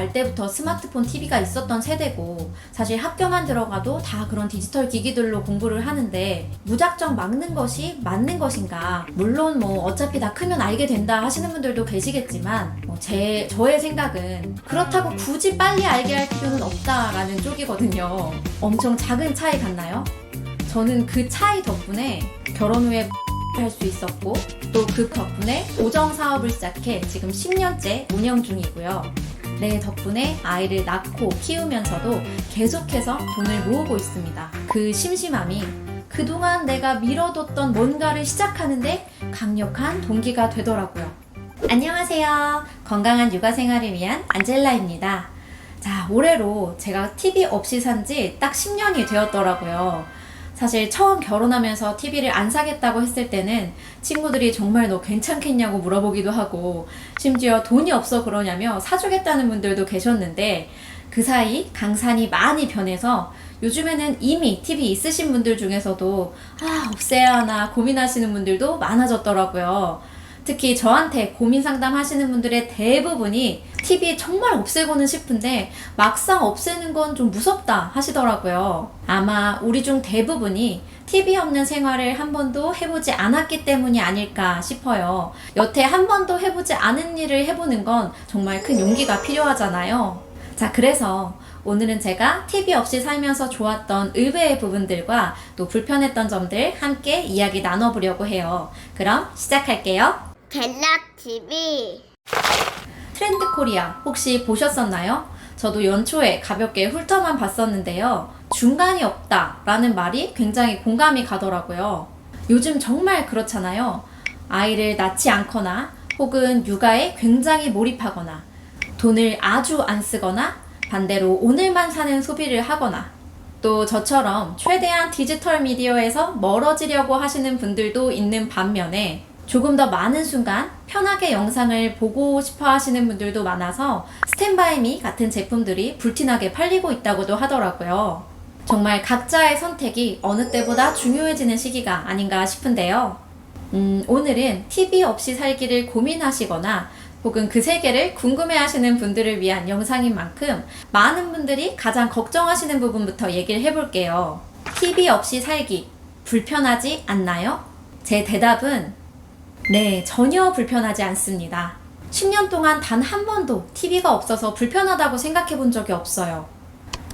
날 때부터 스마트폰, TV가 있었던 세대고 사실 학교만 들어가도 다 그런 디지털 기기들로 공부를 하는데 무작정 막는 것이 맞는 것인가? 물론 뭐 어차피 다 크면 알게 된다 하시는 분들도 계시겠지만 뭐 제 저의 생각은 그렇다고 굳이 빨리 알게 할 필요는 없다라는 쪽이거든요. 엄청 작은 차이 같나요? 저는 그 차이 덕분에 결혼 후에 할 수 있었고 또 그 덕분에 오정 사업을 시작해 지금 10년째 운영 중이고요. 네, 덕분에 아이를 낳고 키우면서도 계속해서 돈을 모으고 있습니다. 그 심심함이 그동안 내가 미뤄뒀던 뭔가를 시작하는데 강력한 동기가 되더라고요. 안녕하세요. 건강한 육아 생활을 위한 안젤라입니다. 자, 올해로 제가 TV 없이 산 지 딱 10년이 되었더라고요. 사실 처음 결혼하면서 TV를 안 사겠다고 했을 때는 친구들이 정말 너 괜찮겠냐고 물어보기도 하고 심지어 돈이 없어 그러냐며 사주겠다는 분들도 계셨는데 그 사이 강산이 많이 변해서 요즘에는 이미 TV 있으신 분들 중에서도 아, 없애야 하나 고민하시는 분들도 많아졌더라고요. 특히 저한테 고민 상담 하시는 분들의 대부분이 TV 정말 없애고는 싶은데 막상 없애는 건 좀 무섭다 하시더라고요. 아마 우리 중 대부분이 TV 없는 생활을 한 번도 해보지 않았기 때문이 아닐까 싶어요. 여태 한 번도 해보지 않은 일을 해보는 건 정말 큰 용기가 필요하잖아요. 자, 그래서 오늘은 제가 TV 없이 살면서 좋았던 의외의 부분들과 또 불편했던 점들 함께 이야기 나눠보려고 해요. 그럼 시작할게요. 갤락 TV 트렌드 코리아 혹시 보셨었나요? 저도 연초에 가볍게 훑어만 봤었는데요. 중간이 없다 라는 말이 굉장히 공감이 가더라고요. 요즘 정말 그렇잖아요. 아이를 낳지 않거나 혹은 육아에 굉장히 몰입하거나 돈을 아주 안 쓰거나 반대로 오늘만 사는 소비를 하거나 또 저처럼 최대한 디지털 미디어에서 멀어지려고 하시는 분들도 있는 반면에 조금 더 많은 순간 편하게 영상을 보고 싶어 하시는 분들도 많아서 스탠바이미 같은 제품들이 불티나게 팔리고 있다고도 하더라고요. 정말 각자의 선택이 어느 때보다 중요해지는 시기가 아닌가 싶은데요. 음, 오늘은 TV 없이 살기를 고민하시거나 혹은 그 세계를 궁금해 하시는 분들을 위한 영상인 만큼 많은 분들이 가장 걱정하시는 부분부터 얘기를 해볼게요. TV 없이 살기 불편하지 않나요? 제 대답은 네, 전혀 불편하지 않습니다. 10년 동안 단 한 번도 TV가 없어서 불편하다고 생각해 본 적이 없어요.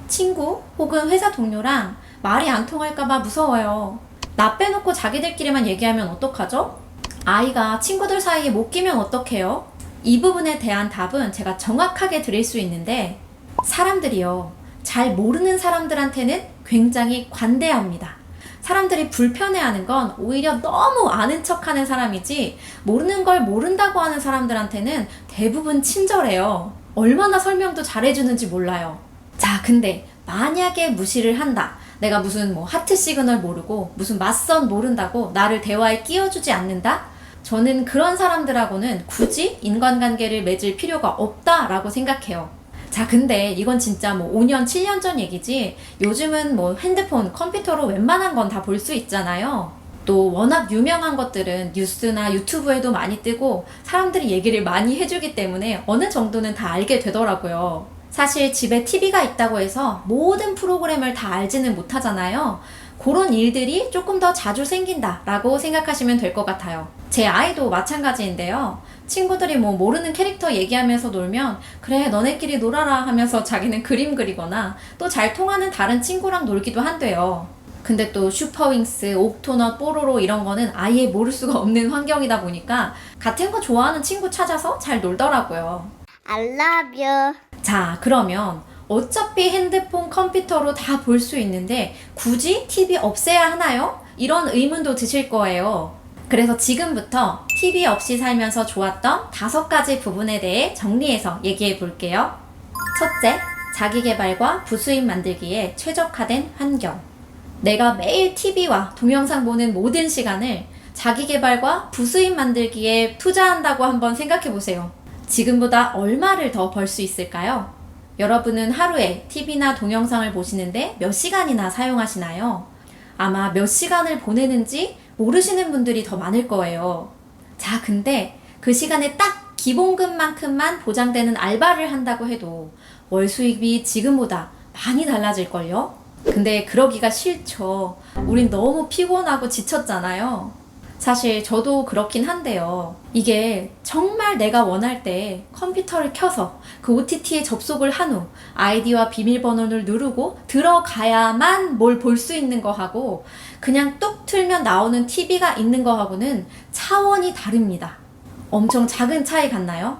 친구 혹은 회사 동료랑 말이 안 통할까봐 무서워요. 나 빼놓고 자기들끼리만 얘기하면 어떡하죠? 아이가 친구들 사이에 못 끼면 어떡해요? 이 부분에 대한 답은 제가 정확하게 드릴 수 있는데, 사람들이요. 잘 모르는 사람들한테는 굉장히 관대합니다. 사람들이 불편해하는 건 오히려 너무 아는 척 하는 사람이지, 모르는 걸 모른다고 하는 사람들한테는 대부분 친절해요. 얼마나 설명도 잘해주는지 몰라요. 자, 근데 만약에 무시를 한다. 내가 무슨 뭐 하트 시그널 모르고 무슨 맞선 모른다고 나를 대화에 끼워주지 않는다? 저는 그런 사람들하고는 굳이 인간관계를 맺을 필요가 없다라고 생각해요. 자, 근데 이건 진짜 뭐 5년, 7년 전 얘기지. 요즘은 뭐 핸드폰, 컴퓨터로 웬만한 건 다 볼 수 있잖아요. 또 워낙 유명한 것들은 뉴스나 유튜브에도 많이 뜨고 사람들이 얘기를 많이 해주기 때문에 어느 정도는 다 알게 되더라고요. 사실 집에 TV가 있다고 해서 모든 프로그램을 다 알지는 못하잖아요. 그런 일들이 조금 더 자주 생긴다라고 생각하시면 될 것 같아요. 제 아이도 마찬가지인데요. 친구들이 뭐 모르는 캐릭터 얘기하면서 놀면 그래 너네끼리 놀아라 하면서 자기는 그림 그리거나 또 잘 통하는 다른 친구랑 놀기도 한대요. 근데 또 슈퍼윙스, 옥토넛, 뽀로로 이런 거는 아예 모를 수가 없는 환경이다 보니까 같은 거 좋아하는 친구 찾아서 잘 놀더라고요. I love you 자, 그러면 어차피 핸드폰, 컴퓨터로 다 볼 수 있는데 굳이 TV 없애야 하나요? 이런 의문도 드실 거예요. 그래서 지금부터 TV 없이 살면서 좋았던 다섯 가지 부분에 대해 정리해서 얘기해 볼게요. 첫째, 자기 개발과 부수입 만들기에 최적화된 환경. 내가 매일 TV와 동영상 보는 모든 시간을 자기 개발과 부수입 만들기에 투자한다고 한번 생각해 보세요. 지금보다 얼마를 더 벌 수 있을까요? 여러분은 하루에 TV나 동영상을 보시는데 몇 시간이나 사용하시나요? 아마 몇 시간을 보내는지 모르시는 분들이 더 많을 거예요. 자, 근데 그 시간에 딱 기본급만큼만 보장되는 알바를 한다고 해도 월 수입이 지금보다 많이 달라질걸요? 근데 그러기가 싫죠. 우린 너무 피곤하고 지쳤잖아요. 사실 저도 그렇긴 한데요. 이게 정말 내가 원할 때 컴퓨터를 켜서 그 OTT에 접속을 한 후 아이디와 비밀번호를 누르고 들어가야만 뭘 볼 수 있는 거하고 그냥 뚝 틀면 나오는 TV가 있는 거하고는 차원이 다릅니다. 엄청 작은 차이 같나요?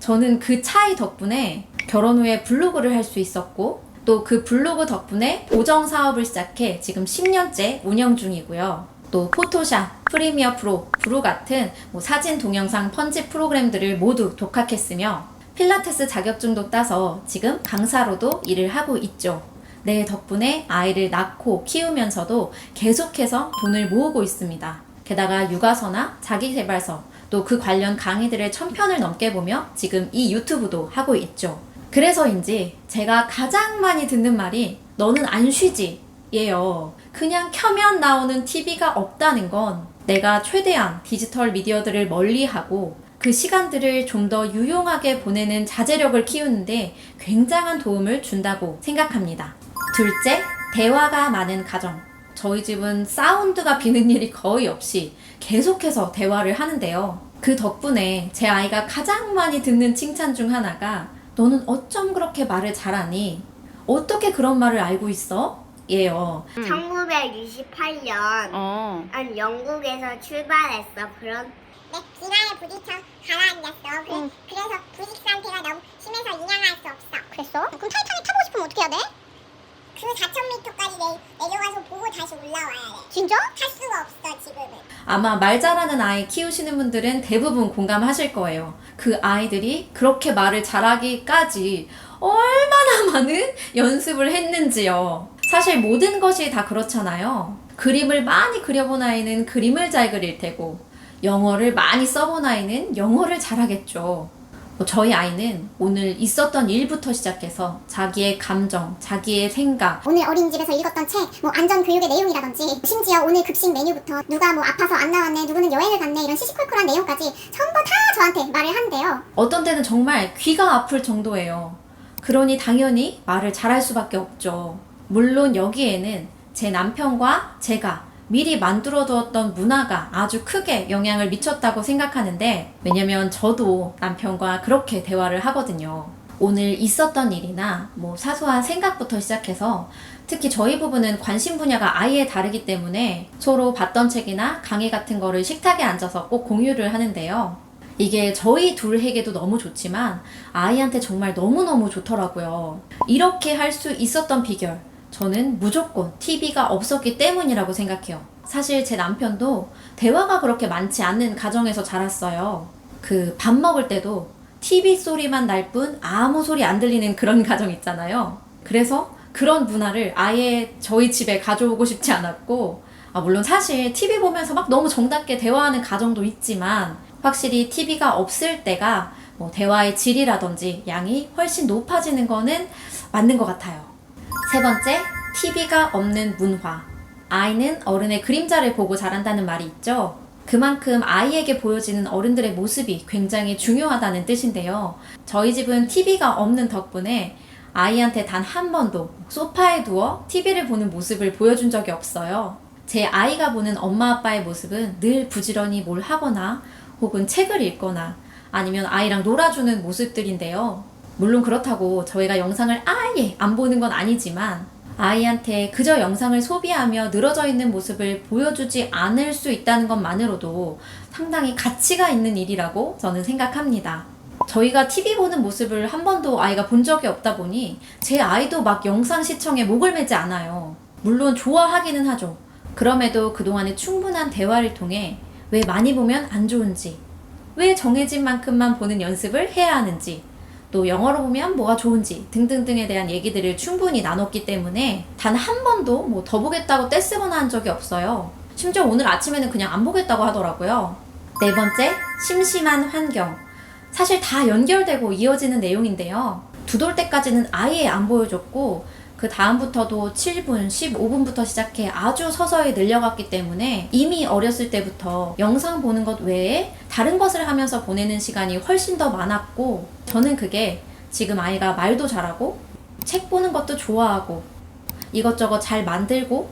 저는 그 차이 덕분에 결혼 후에 블로그를 할 수 있었고 또 그 블로그 덕분에 보정 사업을 시작해 지금 10년째 운영 중이고요. 또 포토샵, 프리미어 프로, 브루 같은 뭐 사진 동영상 편집 프로그램들을 모두 독학했으며 필라테스 자격증도 따서 지금 강사로도 일을 하고 있죠. 내 덕분에 아이를 낳고 키우면서도 계속해서 돈을 모으고 있습니다. 게다가 육아서나 자기개발서 또 그 관련 강의들을 천 편을 넘게 보며 지금 이 유튜브도 하고 있죠. 그래서인지 제가 가장 많이 듣는 말이 너는 안 쉬지 예요. 그냥 켜면 나오는 TV가 없다는 건 내가 최대한 디지털 미디어들을 멀리하고 그 시간들을 좀 더 유용하게 보내는 자제력을 키우는데 굉장한 도움을 준다고 생각합니다. 둘째, 대화가 많은 가정. 저희 집은 사운드가 비는 일이 거의 없이 계속해서 대화를 하는데요. 그 덕분에 제 아이가 가장 많이 듣는 칭찬 중 하나가 너는 어쩜 그렇게 말을 잘하니? 어떻게 그런 말을 알고 있어? 예요. 1928년 어. 난 영국에서 출발했어. 그런 내 비나에 부딪혀 가라앉았어. 그, 그래서 부식 상태가 너무 심해서 인양할 수 없어. 그랬어? 그럼 타이탄을 타고 싶으면 어떻게 해야 돼? 그 4,000m까지 내, 내려가서 보고 다시 올라와야 돼. 진짜? 탈 수가 없어 지금은. 아마 말 잘하는 아이 키우시는 분들은 대부분 공감하실 거예요. 그 아이들이 그렇게 말을 잘하기까지 얼마나 많은 연습을 했는지요. 사실 모든 것이 다 그렇잖아요. 그림을 많이 그려본 아이는 그림을 잘 그릴 테고, 영어를 많이 써본 아이는 영어를 잘하겠죠. 뭐 저희 아이는 오늘 있었던 일부터 시작해서 자기의 감정, 자기의 생각, 오늘 어린이집에서 읽었던 책, 뭐 안전교육의 내용이라든지 심지어 오늘 급식 메뉴부터 누가 뭐 아파서 안 나왔네, 누구는 여행을 갔네 이런 시시콜콜한 내용까지 전부 다 저한테 말을 한대요. 어떤 때는 정말 귀가 아플 정도예요. 그러니 당연히 말을 잘할 수밖에 없죠. 물론 여기에는 제 남편과 제가 미리 만들어 두었던 문화가 아주 크게 영향을 미쳤다고 생각하는데, 왜냐면 저도 남편과 그렇게 대화를 하거든요. 오늘 있었던 일이나 뭐 사소한 생각부터 시작해서 특히 저희 부부는 관심 분야가 아예 다르기 때문에 서로 봤던 책이나 강의 같은 거를 식탁에 앉아서 꼭 공유를 하는데요. 이게 저희 둘에게도 너무 좋지만 아이한테 정말 너무너무 좋더라고요. 이렇게 할 수 있었던 비결. 저는 무조건 TV가 없었기 때문이라고 생각해요. 사실 제 남편도 대화가 그렇게 많지 않는 가정에서 자랐어요. 그 밥 먹을 때도 TV 소리만 날 뿐 아무 소리 안 들리는 그런 가정 있잖아요. 그래서 그런 문화를 아예 저희 집에 가져오고 싶지 않았고, 아, 물론 사실 TV 보면서 막 너무 정답게 대화하는 가정도 있지만, 확실히 TV가 없을 때가 뭐 대화의 질이라든지 양이 훨씬 높아지는 거는 맞는 것 같아요. 세 번째, TV가 없는 문화. 아이는 어른의 그림자를 보고 자란다는 말이 있죠. 그만큼 아이에게 보여지는 어른들의 모습이 굉장히 중요하다는 뜻인데요. 저희 집은 TV가 없는 덕분에 아이한테 단 한 번도 소파에 누워 TV를 보는 모습을 보여준 적이 없어요. 제 아이가 보는 엄마 아빠의 모습은 늘 부지런히 뭘 하거나 혹은 책을 읽거나 아니면 아이랑 놀아주는 모습들인데요. 물론 그렇다고 저희가 영상을 아예 안 보는 건 아니지만 아이한테 그저 영상을 소비하며 늘어져 있는 모습을 보여주지 않을 수 있다는 것만으로도 상당히 가치가 있는 일이라고 저는 생각합니다. 저희가 TV 보는 모습을 한 번도 아이가 본 적이 없다 보니 제 아이도 막 영상 시청에 목을 매지 않아요. 물론 좋아하기는 하죠. 그럼에도 그동안의 충분한 대화를 통해 왜 많이 보면 안 좋은지, 왜 정해진 만큼만 보는 연습을 해야 하는지, 또 영어로 보면 뭐가 좋은지 등등등에 대한 얘기들을 충분히 나눴기 때문에 단 한 번도 뭐 더 보겠다고 떼쓰거나 한 적이 없어요. 심지어 오늘 아침에는 그냥 안 보겠다고 하더라고요. 네 번째, 심심한 환경. 사실 다 연결되고 이어지는 내용인데요. 두 돌 때까지는 아예 안 보여줬고, 그 다음부터도 7분, 15분부터 시작해 아주 서서히 늘려갔기 때문에 이미 어렸을 때부터 영상 보는 것 외에 다른 것을 하면서 보내는 시간이 훨씬 더 많았고 저는 그게 지금 아이가 말도 잘하고 책 보는 것도 좋아하고 이것저것 잘 만들고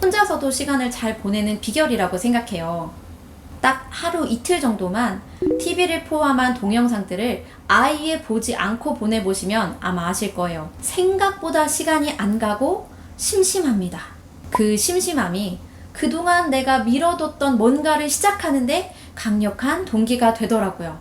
혼자서도 시간을 잘 보내는 비결이라고 생각해요. 딱 하루 이틀 정도만 TV를 포함한 동영상들을 아예 보지 않고 보내보시면 아마 아실 거예요. 생각보다 시간이 안 가고 심심합니다. 그 심심함이 그동안 내가 미뤄뒀던 뭔가를 시작하는데 강력한 동기가 되더라고요.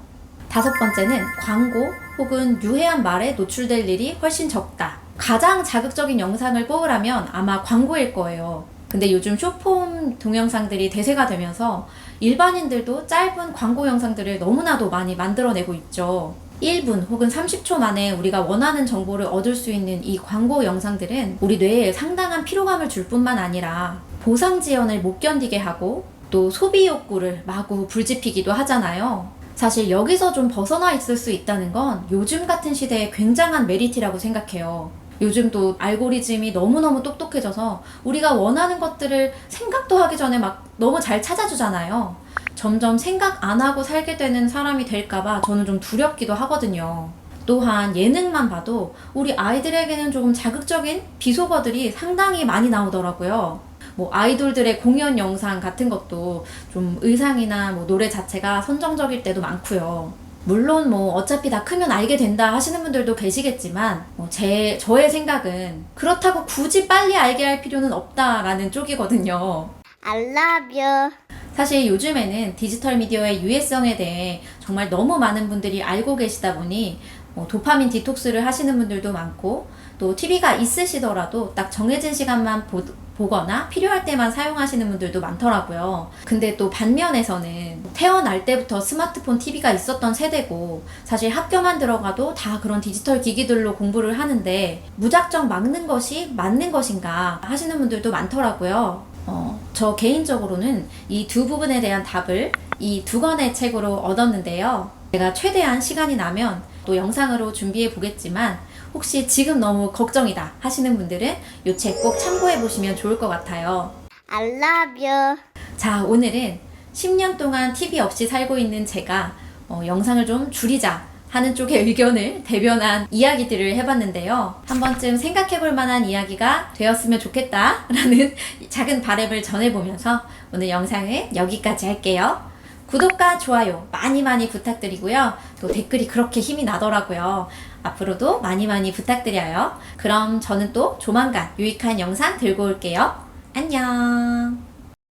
다섯 번째는 광고 혹은 유해한 말에 노출될 일이 훨씬 적다. 가장 자극적인 영상을 뽑으라면 아마 광고일 거예요. 근데 요즘 쇼폼 동영상들이 대세가 되면서 일반인들도 짧은 광고 영상들을 너무나도 많이 만들어내고 있죠. 1분 혹은 30초 만에 우리가 원하는 정보를 얻을 수 있는 이 광고 영상들은 우리 뇌에 상당한 피로감을 줄 뿐만 아니라 보상 지연을 못 견디게 하고 또 소비 욕구를 마구 불지피기도 하잖아요. 사실 여기서 좀 벗어나 있을 수 있다는 건 요즘 같은 시대의 굉장한 메리트라고 생각해요. 요즘 또 알고리즘이 너무너무 똑똑해져서 우리가 원하는 것들을 생각도 하기 전에 막 너무 잘 찾아주잖아요. 점점 생각 안 하고 살게 되는 사람이 될까봐 저는 좀 두렵기도 하거든요. 또한 예능만 봐도 우리 아이들에게는 조금 자극적인 비속어들이 상당히 많이 나오더라고요. 뭐 아이돌들의 공연 영상 같은 것도 좀 의상이나 뭐 노래 자체가 선정적일 때도 많고요. 물론 뭐 어차피 다 크면 알게 된다 하시는 분들도 계시겠지만 뭐 제 저의 생각은 그렇다고 굳이 빨리 알게 할 필요는 없다라는 쪽이거든요. I love you. 사실 요즘에는 디지털 미디어의 유해성에 대해 정말 너무 많은 분들이 알고 계시다 보니 뭐 도파민 디톡스를 하시는 분들도 많고 또 TV가 있으시더라도 딱 정해진 시간만 보, 보거나 필요할 때만 사용하시는 분들도 많더라고요. 근데 또 반면에서는 태어날 때부터 스마트폰 TV가 있었던 세대고 사실 학교만 들어가도 다 그런 디지털 기기들로 공부를 하는데 무작정 막는 것이 맞는 것인가 하시는 분들도 많더라고요. 어, 저 개인적으로는 이 두 부분에 대한 답을 이 두 권의 책으로 얻었는데요. 제가 최대한 시간이 나면 또 영상으로 준비해 보겠지만 혹시 지금 너무 걱정이다 하시는 분들은 이 책 꼭 참고해 보시면 좋을 것 같아요. I love you. 자, 오늘은 10년 동안 TV 없이 살고 있는 제가 어, 영상을 좀 줄이자 하는 쪽의 의견을 대변한 이야기들을 해봤는데요. 한 번쯤 생각해 볼 만한 이야기가 되었으면 좋겠다라는 작은 바램을 전해보면서 오늘 영상을 여기까지 할게요. 구독과 좋아요 많이 많이 부탁드리고요. 또 댓글이 그렇게 힘이 나더라고요. 앞으로도 많이 많이 부탁드려요. 그럼 저는 또 조만간 유익한 영상 들고 올게요. 안녕!